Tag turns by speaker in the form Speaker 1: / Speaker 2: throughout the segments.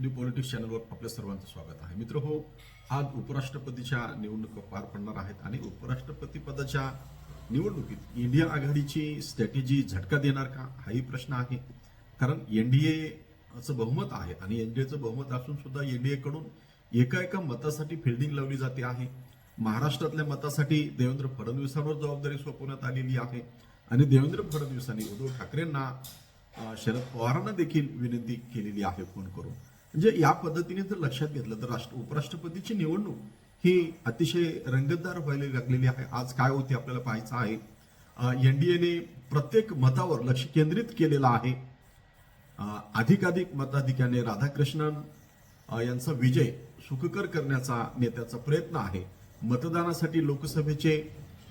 Speaker 1: New politics चॅनलवर आपल्या सर्वांचं स्वागत आहे. मित्र हो आज उपराष्ट्रपतीच्या निवडणुका पार पडणार आहेत आणि उपराष्ट्रपती पदाच्या निवडणुकीत इंडिया आघाडीची स्ट्रॅटेजी झटका देणार का? हाही प्रश्न आहे. कारण एन डी एचं बहुमत आहे आणि एन डी एचं बहुमत असून सुद्धा डी एकडून एका एका मतासाठी फिल्डिंग लावली जाते आहे. महाराष्ट्रातल्या मतासाठी देवेंद्र फडणवीसांवर जबाबदारी सोपवण्यात आलेली आहे आणि देवेंद्र फडणवीसांनी उद्धव ठाकरेंना शरद पवारांना देखील विनंती केलेली आहे फोन करून. म्हणजे या पद्धतीने जर लक्षात घेतलं तर राष्ट्र उपराष्ट्रपतीची निवडणूक ही अतिशय रंगतदार व्हायला लागलेली आहे. आज काय होते आपल्याला पाहायचं आहे. एनडीएने प्रत्येक मतावर लक्ष केंद्रित केलेलं आहे. अधिकाधिक मताधिक्याने राधाकृष्णन यांचा विजय सुखकर करण्याचा नेत्याचा प्रयत्न आहे. मतदानासाठी लोकसभेचे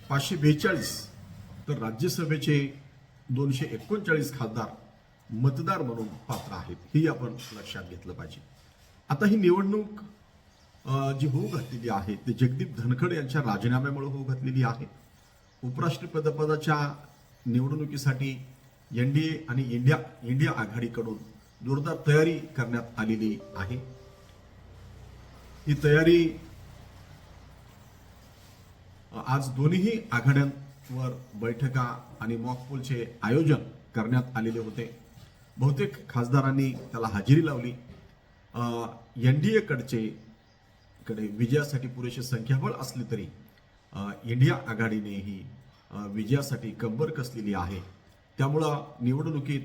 Speaker 1: पाचशे बेचाळीस तर राज्यसभेचे दोनशे एकोणचाळीस खासदार मतदार म्हणून पात्र आहेत ही आपण लक्षात घेतलं पाहिजे. आता ही निवडणूक जी होऊ घातलेली आहे ते जगदीप धनखड यांच्या राजीनाम्यामुळे होऊ घातलेली आहे. निवडणुकीसाठी एन डी ए आणि इंडिया इंडिया आघाडीकडून जोरदार तयारी करण्यात आलेली आहे. ही तयारी आज दोन्ही आघाड्यांवर बैठका आणि मॉकपोलचे आयोजन करण्यात आलेले होते. बहुतेक खासदारांनी त्याला हजेरी लावली. एन डी कडचे कडे विजयासाठी पुरेशी संख्याबळ असली तरी इंडिया आघाडीनेही विजयासाठी कंबर कसलेली आहे त्यामुळं निवडणुकीत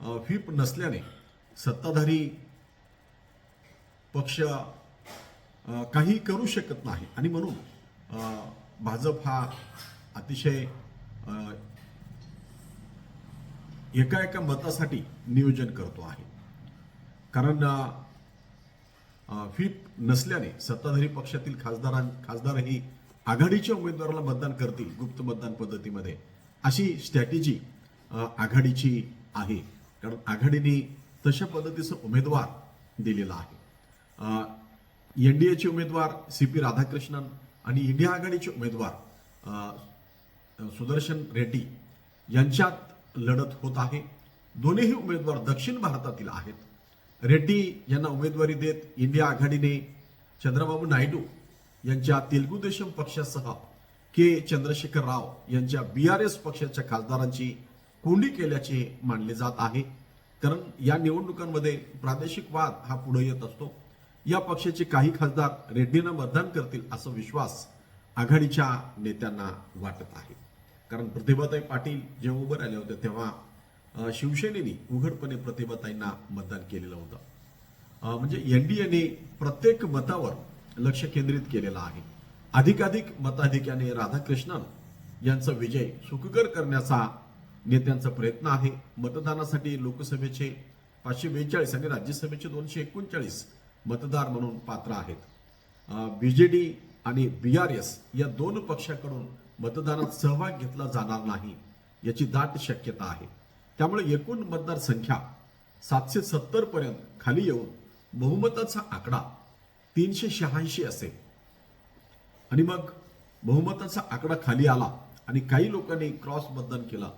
Speaker 1: व्हीप नसल्याने सत्ताधारी पक्ष काही करू शकत नाही. आणि म्हणून भाजप हा अतिशय एका एका मतासाठी नियोजन करतो आहे. कारण व्हीप नसल्याने सत्ताधारी पक्षातील खासदारां खासदारही आघाडीच्या उमेदवाराला मतदान करतील गुप्त मतदान पद्धतीमध्ये. अशी स्ट्रॅटेजी आघाडीची आहे. कारण आघाडीने तशा पद्धतीचा उमेदवार दिलेला आहे. एन डी एचे उमेदवार सी पी राधाकृष्णन आणि इंडिया आघाडीचे उमेदवार सुदर्शन रेड्डी यांच्यात लढत होत आहे. दोन्हीही उमेदवार दक्षिण भारतातील आहेत. रेड्डी यांना उमेदवारी देत इंडिया आघाडीने चंद्रबाबू नायडू यांच्या तेलुगू देशम पक्षासह के. चंद्रशेखर राव यांच्या बी आर एस पक्षाच्या खासदारांची कोंडी केल्याचे मानले जात आहे. कारण या निवडणुकांमध्ये प्रादेशिक वाद हा पुढे येत असतो. या पक्षाचे काही खासदार रेड्डींना मतदान करतील असा विश्वास आघाडीच्या नेत्यांना वाटत आहे. कारण प्रतिभाताई पाटील जेव्हा उभं राहिल्या होत्या तेव्हा शिवसेनेने उघडपणे प्रतिभाताईंना मतदान केलेलं होतं. म्हणजे एनडीएने प्रत्येक मतावर लक्ष केंद्रित केलेलं आहे. अधिकाधिक मताधिक्याने राधाकृष्णन यांचा विजय सुखकर करण्याचा नेत्यांचा प्रयत्न आहे. मतदानासाठी लोकसभेचे पाचशे बेचाळीस आणि राज्यसभेचे दोनशे एकोणचाळीस मतदार म्हणून पात्र आहेत. बी जे डी आणि बी आर एस या दोन पक्षाकडून मतदानात सहभाग घेतला जाणार नाही याची दाट शक्यता आहे. त्यामुळे एकूण मतदार संख्या सातशे सत्तर पर्यंत खाली येऊन बहुमताचा आकडा तीनशे शहाऐंशी असेल. आणि मग बहुमताचा आकडा खाली आला आणि काही लोकांनी क्रॉस मतदान केलं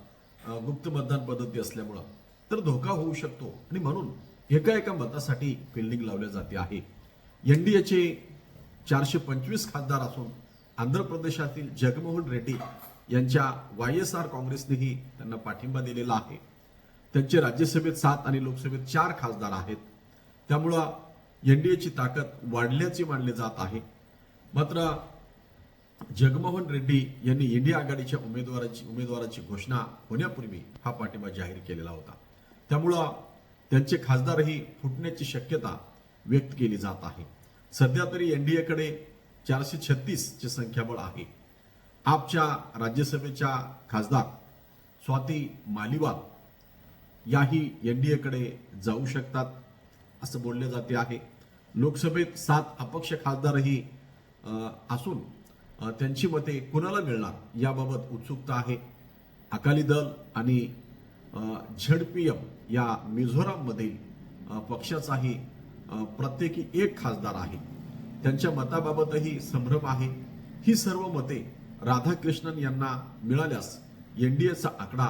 Speaker 1: गुप्त मतदान पद्धती असल्यामुळं तर धोका होऊ शकतो. आणि म्हणून एका एका मतासाठी फिल्डिंग लावल्या जाते आहे. एनडीएचे चारशे पंचवीस खासदार असून आंध्र प्रदेशातील जगमोहन रेड्डी यांच्या वाय एस आर काँग्रेसनेही त्यांना पाठिंबा दिलेला आहे. त्यांचे राज्यसभेत सात आणि लोकसभेत चार खासदार आहेत. त्यामुळं एन डी एची ताकद वाढल्याचे मानले जात आहे. मात्र जगमोहन रेड्डी यांनी इंडिया आघाडीच्या उमेदवाराची उमेदवाराची घोषणा होण्यापूर्वी हा पाठिंबा जाहीर केलेला होता. त्यामुळं त्यांचे खासदारही फुटण्याची शक्यता व्यक्त केली जात आहे. सध्या तरी एन डी एकडे चारशे छत्तीसची संख्याबळ आहे. आपच्या राज्यसभेच्या खासदार स्वाती मालिवाल याही एन डी एकडे जाऊ शकतात असं बोलले जाते आहे. लोकसभेत सात अपक्ष खासदारही असून त्यांची मते कुणाला मिळणार याबाबत उत्सुकता आहे. अकाली दल आणि झेड पी एम या मिझोराममधील पक्षाचाही प्रत्येकी एक खासदार आहे. त्यांच्या मताबाबतही संभ्रम आहे. ही सर्व मते राधाकृष्णन यांना मिळाल्यास एनडीएचा आकडा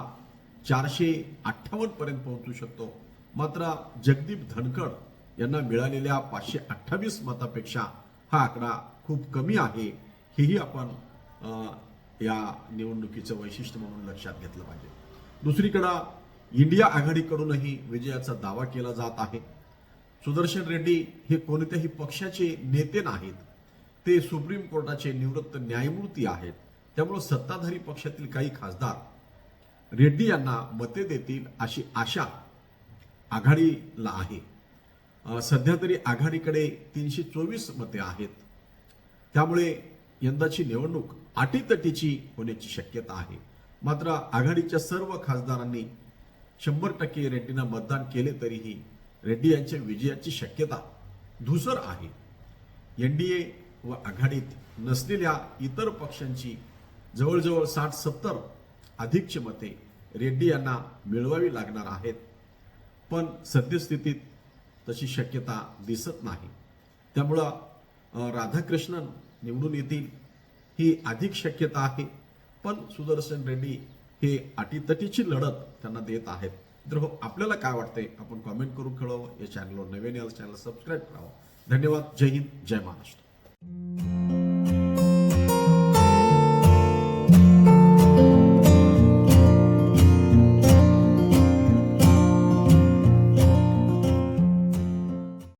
Speaker 1: चारशे अठ्ठावन्न पर्यंत पोहोचू शकतो. मात्र जगदीप धनखड यांना मिळालेल्या पाचशे अठ्ठावीस मतापेक्षा हा आकडा खूप कमी आहे. हेही आपण या निवडणुकीचं वैशिष्ट्य म्हणून लक्षात घेतलं पाहिजे. दुसरीकडं इंडिया आघाडीकडूनही विजयाचा दावा केला जात आहे. सुदर्शन रेड्डी हे कोणत्याही पक्षाचे नेते नाहीत. ते सुप्रीम कोर्टाचे निवृत्त न्यायमूर्ती आहेत. त्यामुळे सत्ताधारी पक्षातील काही खासदार रेड्डी यांना मते देतील अशी आशा आघाडीला आहे. सध्या तरी आघाडीकडे तीनशे चोवीस मते आहेत. त्यामुळे यंदाची निवडणूक अटीतटीची होण्याची शक्यता आहे. मात्र आघाडीच्या सर्व खासदारांनी शंभर टक्के रेड्डींना मतदान केले तरीही रेड्डी यांच्या विजयाची शक्यता धुसर आहे. एन डी ए व आघाडीत नसलेल्या इतर पक्षांची जवळजवळ साठ सत्तर अधिकची मते रेड्डी यांना मिळवावी लागणार आहेत. पण सद्यस्थितीत तशी शक्यता दिसत नाही. त्यामुळं राधाकृष्णन निवडून येतील ही अधिक शक्यता आहे. पण सुदर्शन रेड्डी हे अटीतटीची लढत त्यांना देत आहेत. तर हो आपल्याला काय वाटतंय? आपण कॉमेंट करून कळवावं या चॅनलवर नवीन याल चॅनल सबस्क्राईब करावं. धन्यवाद. जय हिंद. जय महाराष्ट्र.